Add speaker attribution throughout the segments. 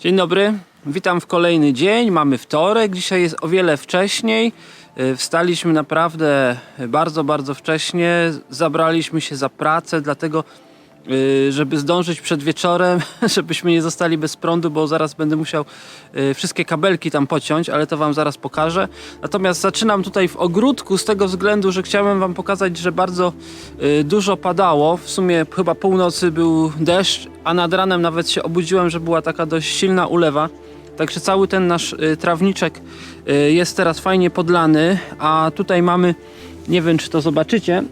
Speaker 1: Dzień dobry, witam w kolejny dzień. Mamy wtorek, dzisiaj jest o wiele wcześniej. Y, Wstaliśmy naprawdę bardzo, bardzo wcześnie. Zabraliśmy się za pracę, dlatego, żeby zdążyć przed wieczorem, żebyśmy nie zostali bez prądu, bo zaraz będę musiał y, wszystkie kabelki tam pociąć, ale to Wam zaraz pokażę. Natomiast zaczynam tutaj w ogródku z tego względu, że chciałem Wam pokazać, że bardzo y, dużo padało. W sumie chyba północy był deszcz, a nad ranem nawet się obudziłem, że była taka dość silna ulewa. Także cały ten nasz y, trawniczek y, jest teraz fajnie podlany, a tutaj mamy, nie wiem czy to zobaczycie,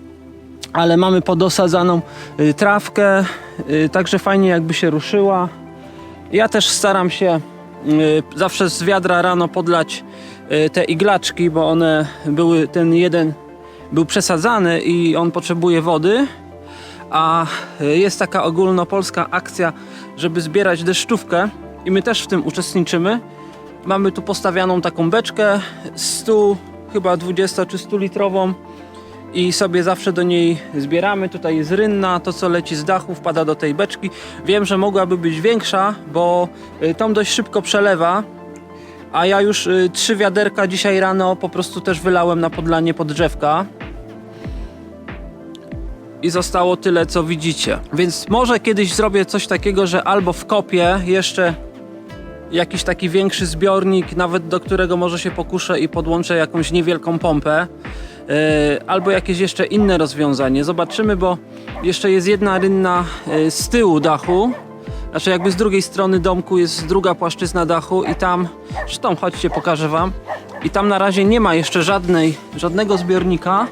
Speaker 1: ale mamy podosadzaną y, trawkę, y, także fajnie jakby się ruszyła. Ja też staram się y, zawsze z wiadra rano podlać te iglaczki, bo one były, ten jeden był przesadzany i on potrzebuje wody. A jest taka ogólnopolska akcja, żeby zbierać deszczówkę i my też w tym uczestniczymy. Mamy tu postawioną taką beczkę 100, chyba 20 czy 100 litrową i sobie zawsze do niej zbieramy. Tutaj jest rynna, to co leci z dachu wpada do tej beczki. Wiem, że mogłaby być większa, bo y, tą dość szybko przelewa. A ja już y, trzy wiaderka dzisiaj rano po prostu też wylałem na podlanie pod drzewka. I zostało tyle, co widzicie. Więc może kiedyś zrobię coś takiego, że albo wkopię jeszcze jakiś taki większy zbiornik, nawet do którego może się pokuszę i podłączę jakąś niewielką pompę. Yy, albo jakieś jeszcze inne rozwiązanie. Zobaczymy, bo jeszcze jest jedna rynna yy, z tyłu dachu. Znaczy jakby z drugiej strony domku jest druga płaszczyzna dachu i tam, zresztą chodźcie pokażę wam. I tam na razie nie ma jeszcze żadnej, żadnego zbiornika.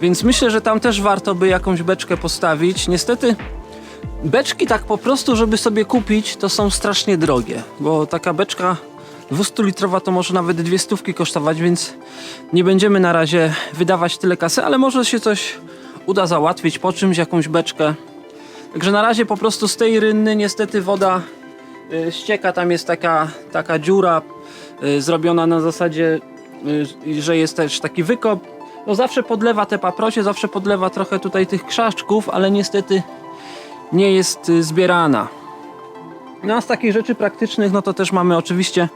Speaker 1: Więc myślę, że tam też warto by jakąś beczkę postawić. Niestety beczki tak po prostu, żeby sobie kupić, to są strasznie drogie, bo taka beczka 200-litrowa to może nawet dwie stówki kosztować, więc nie będziemy na razie wydawać tyle kasy, ale może się coś uda załatwić po czymś, jakąś beczkę. Także na razie po prostu z tej rynny niestety woda y, ścieka, tam jest taka, taka dziura y, zrobiona na zasadzie, y, że jest też taki wykop. No zawsze podlewa te paprocie, zawsze podlewa trochę tutaj tych krzaczków, ale niestety nie jest zbierana. No z takich rzeczy praktycznych, no to też mamy oczywiście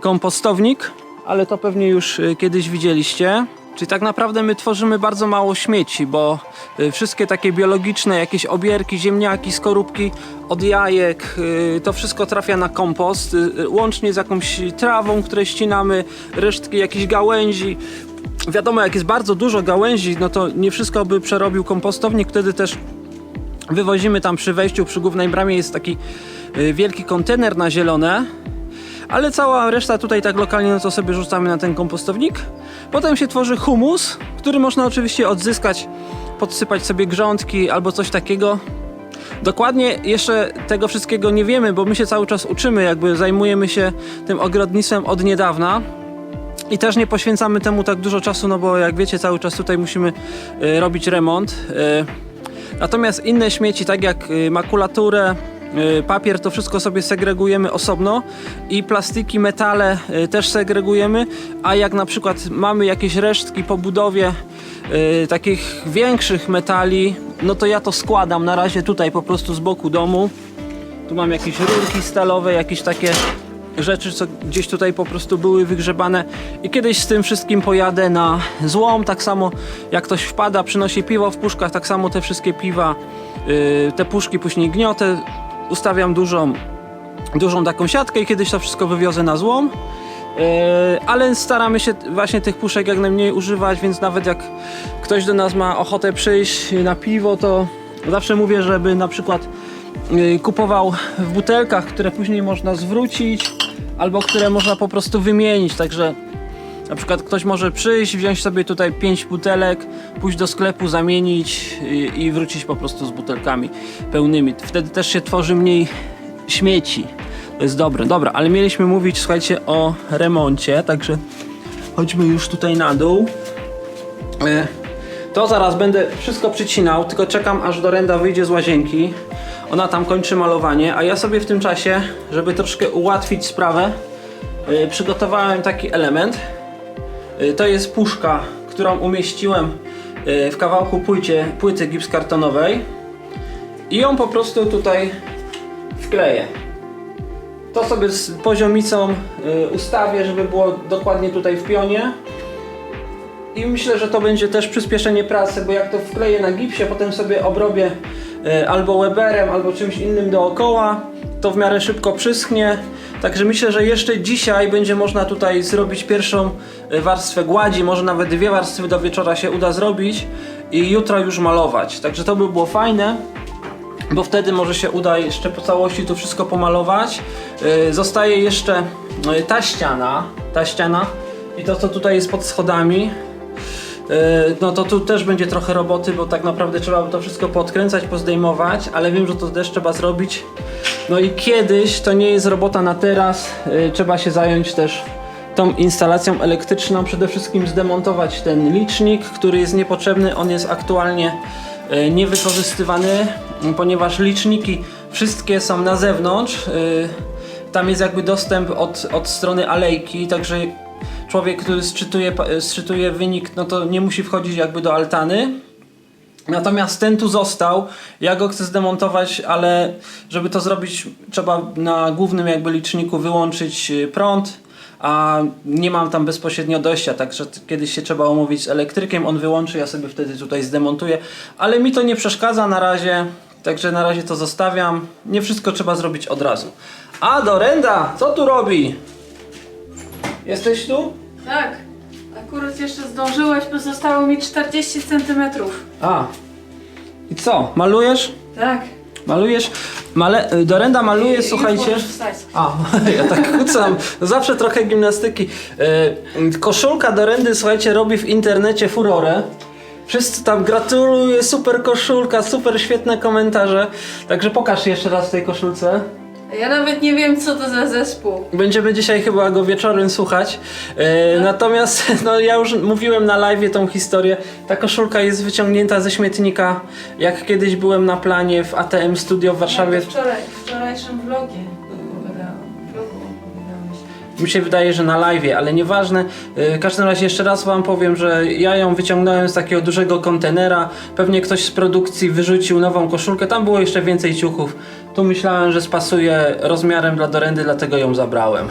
Speaker 1: kompostownik, ale to pewnie już y, kiedyś widzieliście. Czyli tak naprawdę my tworzymy bardzo mało śmieci, bo y, wszystkie takie biologiczne, jakieś obierki, ziemniaki, skorupki od jajek, y, to wszystko trafia na kompost, łącznie z jakąś trawą, które ścinamy, resztki jakichś gałęzi. Wiadomo, jak jest bardzo dużo gałęzi, no to nie wszystko by przerobił kompostownik, wtedy też Wywozimy tam przy wejściu, przy głównej bramie jest taki y, wielki kontener na zielone, ale cała reszta tutaj tak lokalnie, no to sobie rzucamy na ten kompostownik. Potem się tworzy humus, który można oczywiście odzyskać, podsypać sobie grządki albo coś takiego. Dokładnie jeszcze tego wszystkiego nie wiemy, bo my się cały czas uczymy, jakby zajmujemy się tym ogrodnictwem od niedawna. I też nie poświęcamy temu tak dużo czasu, no bo jak wiecie, cały czas tutaj musimy y, robić remont. Natomiast inne śmieci, tak jak y, makulaturę, y, papier, to wszystko sobie segregujemy osobno i plastiki, metale y, też segregujemy, a jak na przykład mamy jakieś resztki po budowie takich większych metali, no to ja to składam na razie tutaj po prostu z boku domu. Tu mam jakieś rurki stalowe, jakieś takie rzeczy, co gdzieś tutaj po prostu były wygrzebane i kiedyś z tym wszystkim pojadę na złom, tak samo jak ktoś wpada, przynosi piwo w puszkach, tak samo te wszystkie piwa, yy, te puszki później gniotę, ustawiam dużą, dużą taką siatkę i kiedyś to wszystko wywiozę na złom. Yy, ale staramy się właśnie tych puszek jak najmniej używać, więc nawet jak ktoś do nas ma ochotę przyjść na piwo, to zawsze mówię, żeby na przykład yy, kupował w butelkach, które później można zwrócić, albo które można po prostu wymienić. Także na przykład ktoś może przyjść, wziąć sobie tutaj 5 butelek, pójść do sklepu, zamienić i, i wrócić po prostu z butelkami pełnymi. Wtedy też się tworzy mniej śmieci. To jest dobre. Dobra, ale mieliśmy mówić, słuchajcie, o remoncie, także chodźmy już tutaj na dół. To zaraz będę wszystko przycinał, tylko czekam aż Dorenda wyjdzie z łazienki. Ona tam kończy malowanie, a ja sobie w tym czasie, żeby troszkę ułatwić sprawę, yy, przygotowałem taki element. Yy, To jest puszka, którą umieściłem yy, w kawałku płycie, płyty gipskartonowej i ją po prostu tutaj wkleję. To sobie z poziomicą y, ustawię, żeby było dokładnie tutaj w pionie. I myślę, że to będzie też przyspieszenie pracy, bo jak to wkleję na gipsie, potem sobie obrobię y, albo Weberem, albo czymś innym dookoła, to w miarę szybko przyschnie. Także myślę, że jeszcze dzisiaj będzie można tutaj zrobić pierwszą y, warstwę gładzi, może nawet dwie warstwy do wieczora się uda zrobić i jutro już malować. Także to by było fajne bo wtedy może się uda jeszcze po całości to wszystko pomalować. Yy, zostaje jeszcze ta ściana, ta ściana i to co tutaj jest pod schodami. Yy, no to tu też będzie trochę roboty, bo tak naprawdę trzeba by to wszystko podkręcać, pozdejmować, ale wiem, że to też trzeba zrobić. No i kiedyś, to nie jest robota na teraz, yy, trzeba się zająć też tą instalacją elektryczną, przede wszystkim zdemontować ten licznik, który jest niepotrzebny, on jest aktualnie e, niewykorzystywany, ponieważ liczniki wszystkie są na zewnątrz. e, Tam jest jakby dostęp od, od strony alejki, także człowiek, który sczytuje, e, sczytuje wynik, no to nie musi wchodzić jakby do altany. Natomiast ten tu został, ja go chcę zdemontować, ale żeby to zrobić trzeba na głównym jakby liczniku wyłączyć y, prąd, a nie mam tam bezpośrednio dojścia, także kiedyś się trzeba umówić z elektrykiem, on wyłączy, ja sobie wtedy tutaj zdemontuję, ale mi to nie przeszkadza na razie, także na razie to zostawiam, nie wszystko trzeba zrobić od razu. A Dorenda, co tu robi? Jesteś tu?
Speaker 2: Tak. Akurat jeszcze zdążyłeś, bo zostało mi 40 centymetrów.
Speaker 1: A. I co, malujesz?
Speaker 2: Tak.
Speaker 1: Malujesz? Male... Dorenda maluje,
Speaker 2: I- i
Speaker 1: słuchajcie.
Speaker 2: możesz wstać.
Speaker 1: A, ja tak kucam. Zawsze trochę gimnastyki. E, koszulka Dorendy, słuchajcie, robi w internecie furorę. Wszyscy tam gratuluję, super koszulka, super świetne komentarze. Także pokaż jeszcze raz w tej koszulce.
Speaker 2: Ja nawet nie wiem, co to za zespół.
Speaker 1: Będziemy dzisiaj chyba go wieczorem słuchać. E, natomiast no, ja już mówiłem na live tą historię. Ta koszulka jest wyciągnięta ze śmietnika. Jak kiedyś byłem na planie w ATM Studio w Warszawie.
Speaker 2: To wczoraj, w wczorajszym vlogie opowiadałam. Vlogu opowiadałeś.
Speaker 1: Mi się wydaje, że na live, ale nieważne. Yy, W każdym razie jeszcze raz wam powiem, że ja ją wyciągnąłem z takiego dużego kontenera. Pewnie ktoś z produkcji wyrzucił nową koszulkę. Tam było jeszcze więcej ciuchów. Tu myślałem, że spasuje rozmiarem dla Dorendy, dlatego ją zabrałem.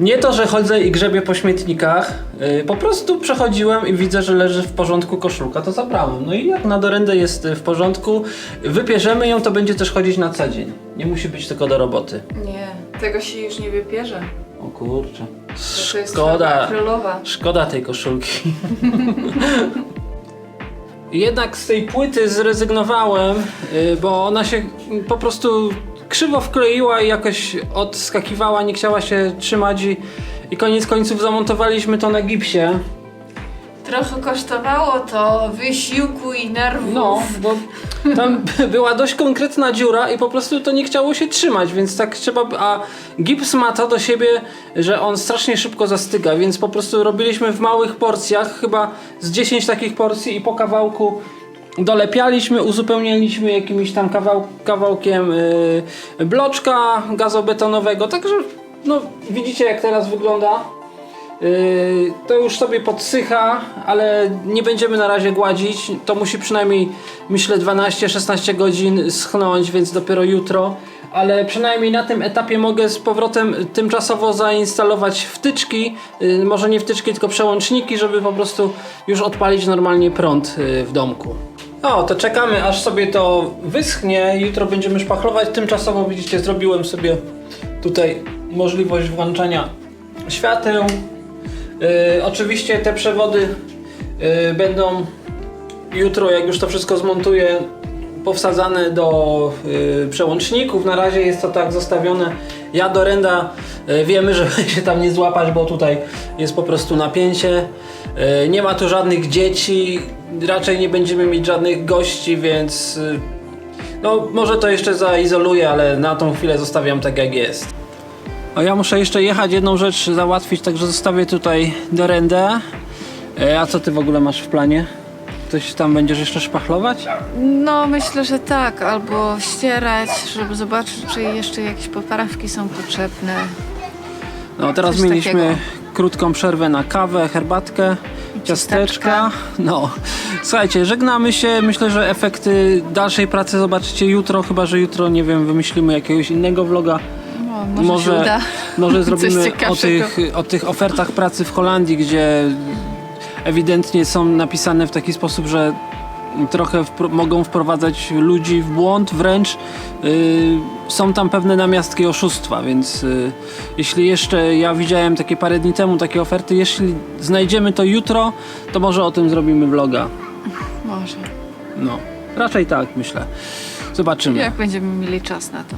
Speaker 1: Nie to, że chodzę i grzebię po śmietnikach, yy, po prostu przechodziłem i widzę, że leży w porządku koszulka, to zabrałem. No i jak na Dorendę jest y, w porządku, wypierzemy ją, to będzie też chodzić na co dzień. Nie musi być tylko do roboty.
Speaker 2: Nie, tego się już nie wypierze.
Speaker 1: O kurczę.
Speaker 2: To, to jest
Speaker 1: Szkoda.
Speaker 2: farba akrylowa.
Speaker 1: Szkoda tej koszulki. Jednak z tej płyty zrezygnowałem, y, bo ona się po prostu krzywo wkleiła i jakoś odskakiwała, nie chciała się trzymać i, i koniec końców zamontowaliśmy to na gipsie.
Speaker 2: Trochę kosztowało to wysiłku i nerwów.
Speaker 1: No, bo tam była dość konkretna dziura i po prostu to nie chciało się trzymać, więc tak trzeba. A gips ma to do siebie, że on strasznie szybko zastyga, więc po prostu robiliśmy w małych porcjach, chyba z 10 takich porcji i po kawałku dolepialiśmy, uzupełnialiśmy jakimś tam kawał, kawałkiem yy, bloczka gazobetonowego, także no widzicie jak teraz wygląda. Yy, to już sobie podsycha, ale nie będziemy na razie gładzić. To musi przynajmniej, myślę, 12-16 godzin schnąć, więc dopiero jutro. Ale przynajmniej na tym etapie mogę z powrotem tymczasowo zainstalować wtyczki, yy, może nie wtyczki, tylko przełączniki, żeby po prostu już odpalić normalnie prąd yy, w domku. O, to czekamy aż sobie to wyschnie. Jutro będziemy szpachlować. Tymczasowo widzicie, zrobiłem sobie tutaj możliwość włączania świateł. Yy, oczywiście te przewody yy, będą jutro, jak już to wszystko zmontuję, powsadzane do yy, przełączników. Na razie jest to tak zostawione. Ja do renda wiemy, że się tam nie złapać, bo tutaj jest po prostu napięcie. Nie ma tu żadnych dzieci, raczej nie będziemy mieć żadnych gości, więc no może to jeszcze zaizoluję, ale na tą chwilę zostawiam tak jak jest. O, ja muszę jeszcze jechać, jedną rzecz załatwić, także zostawię tutaj do rendę. E, a co ty w ogóle masz w planie? Coś tam będziesz jeszcze szpachlować?
Speaker 2: No, myślę, że tak. Albo ścierać, żeby zobaczyć, czy jeszcze jakieś poprawki są potrzebne.
Speaker 1: No teraz
Speaker 2: Coś
Speaker 1: mieliśmy
Speaker 2: takiego.
Speaker 1: krótką przerwę na kawę, herbatkę, ciasteczka.
Speaker 2: ciasteczka.
Speaker 1: No, słuchajcie, żegnamy się. Myślę, że efekty dalszej pracy zobaczycie jutro, chyba że jutro, nie wiem, wymyślimy jakiegoś innego vloga.
Speaker 2: O, może, się uda.
Speaker 1: może zrobimy o
Speaker 2: ciekawszego.
Speaker 1: tych, o tych ofertach pracy w Holandii, gdzie ewidentnie są napisane w taki sposób, że trochę wpro- mogą wprowadzać ludzi w błąd, wręcz y, są tam pewne namiastki oszustwa, więc y, jeśli jeszcze ja widziałem takie parę dni temu takie oferty, jeśli znajdziemy to jutro, to może o tym zrobimy vloga.
Speaker 2: Może.
Speaker 1: No, raczej tak myślę. Zobaczymy.
Speaker 2: Jak będziemy mieli czas na to.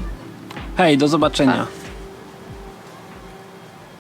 Speaker 1: Hej, do zobaczenia.